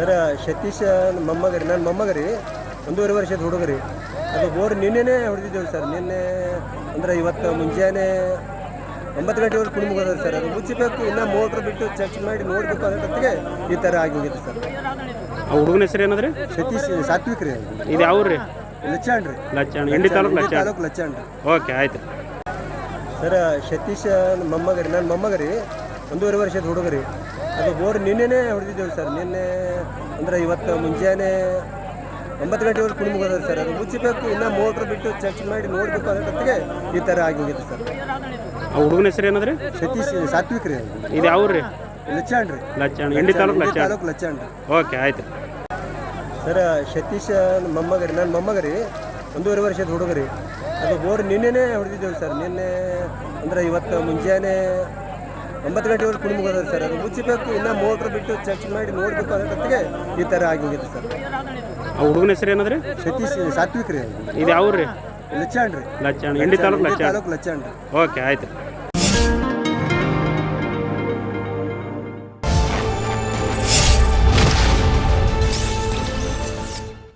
Sir Satish ಮೊಮ್ಮಗರಿ ನಾನು ರೀ ನನ್ನ ಮೊಮ್ಮಗ ರೀ. ಒಂದೂವರೆ ವರ್ಷದ ಹುಡುಗರಿ ಅದು ಬೋರ್ ನಿನ್ನೆನೇ ಹೊಡೆದಿದ್ದೇವೆ ಸರ್. ನಿನ್ನೆ ಅಂದ್ರೆ ಇವತ್ತು ಮುಂಜಾನೆ ಒಂಬತ್ತು ಗಂಟೆವರೆಗೆ ಕುಡಿ ಮುಗಿದ್ರೆ ಸರ್. ಅದು ಮುಚ್ಚಬೇಕು ಇನ್ನೂ ಮೋಟ್ರ್ ಬಿಟ್ಟು ಚರ್ಚ್ ಮಾಡಿ ನೋಡಬೇಕು ಅನ್ನೋದಕ್ಕೆ ಈ ಥರ ಆಗಿ ಹೋಗಿದೆ ಸರ್. ಆ ಹುಡುಗನ ಹೆಸರು ಏನಾದ್ರೆ ಸತೀಶ್ ಸಾತ್ವಿಕ್ ರೀ ಇದು ಯಾವ ರೀ? ಲಚ್ಚಾಣ್ ರೀ. ಲಚ್ಚಾಣ್ ಇಂಡಿ ತಾಲೂಕು ಇಂಡಿ ತಾಲೂಕು ಲಚ್ಚಾಣ್ ರೀ. ಓಕೆ ಆಯ್ತು. ಸರ್ ಸತೀಶ್ ಮೊಮ್ಮಗರಿ ನಾನು ರೀ ನನ್ನ ಮೊಮ್ಮಗ ರೀ. ಒಂದೂವರೆ ವರ್ಷದ ಹುಡುಗ ರೀ. ಅದು ಬೋರ್ ನಿನ್ನೆನೇ ಹೊಡೆದಿದ್ದೇವೆ ಸರ್. ನಿನ್ನೆ ಅಂದರೆ ಇವತ್ತು ಮುಂಜಾನೆ ಒಂಬತ್ತು ಗಂಟೆವರೆಗೆ ಕುಣಿ ಮುಗೋದ ಸರ್. ಅದು ಮುಚ್ಚಬೇಕು ಇನ್ನೂ ಮೋಟ್ರ್ ಬಿಟ್ಟು ಚೆಕ್ ಮಾಡಿ ನೋಡಬೇಕು ಅನ್ನೋದಕ್ಕೆ ಈ ಥರ ಆಗಿದೆ ಸರ್. ಆ ಹುಡುಗನ ಹೆಸರು ಏನಂದ್ರೆ? ಸತೀಶ್ ಸಾತ್ವಿಕ್ ರೀ ಇದು ಯಾವ ರೀ? ಲಚ್ಚಾಣ್ ರೀ. ಲಚ್ಚಾಣ ಇಂಡಿ ತಾಲೂಕು ಇಂಡಿ ಲಚ್ಚಾಣ. ತಾಲೂಕು ಲಚ್ಚಾಣ್ ಓಕೆ ಆಯ್ತು. ಸರ್ ಸತೀಶ್ ಮೊಮ್ಮಗರಿ ಮೊಮ್ಮಗ ರೀ ನನ್ನ ಮೊಮ್ಮಗ ರೀ ಒಂದೂವರೆ ವರ್ಷದ ಹುಡುಗ ರೀ. ಅದು ಬೋರ್ ನಿನ್ನೆನೇ ಹೊಡೆದಿದ್ದೇವೆ ಸರ್. ನಿನ್ನೆ ಅಂದರೆ ಇವತ್ತು ಮುಂಜಾನೆ ಒಂಬತ್ತು ಗಂಟೆವರೆಗೆ ಕುಡಿ ಮುಗಿದ್ರೆ ಸರ್. ಅದು ಮುಚ್ಚಬೇಕು ಇನ್ನೂ ಮೋಟ್ರ್ ಬಿಟ್ಟು ಚರ್ಚ್ ಮಾಡಿ ನೋಡಬೇಕು ಅನ್ನೋದಕ್ಕೆ ಈ ಥರ ಆಗಿ ಹೋಗಿದೆ ಸರ್. ಆ ಹುಡುಗನ ಹೆಸರು ಏನಂದ್ರೆ ಸತೀಶ್ ಸಾತ್ವಿಕ್ ರೀ ಇದು ಯಾವ ರೀ? ಲಚ್ಚಾಣ್ ರೀ. ಲಚ್ಚಾಣ ಇಂಡಿ ತಾಲೂಕು ಇಂಡಿ ಲಚ್ಚಾಣ. ತಾಲೂಕು ಲಚ್ಚಾಣ್ ಓಕೆ ಆಯ್ತು.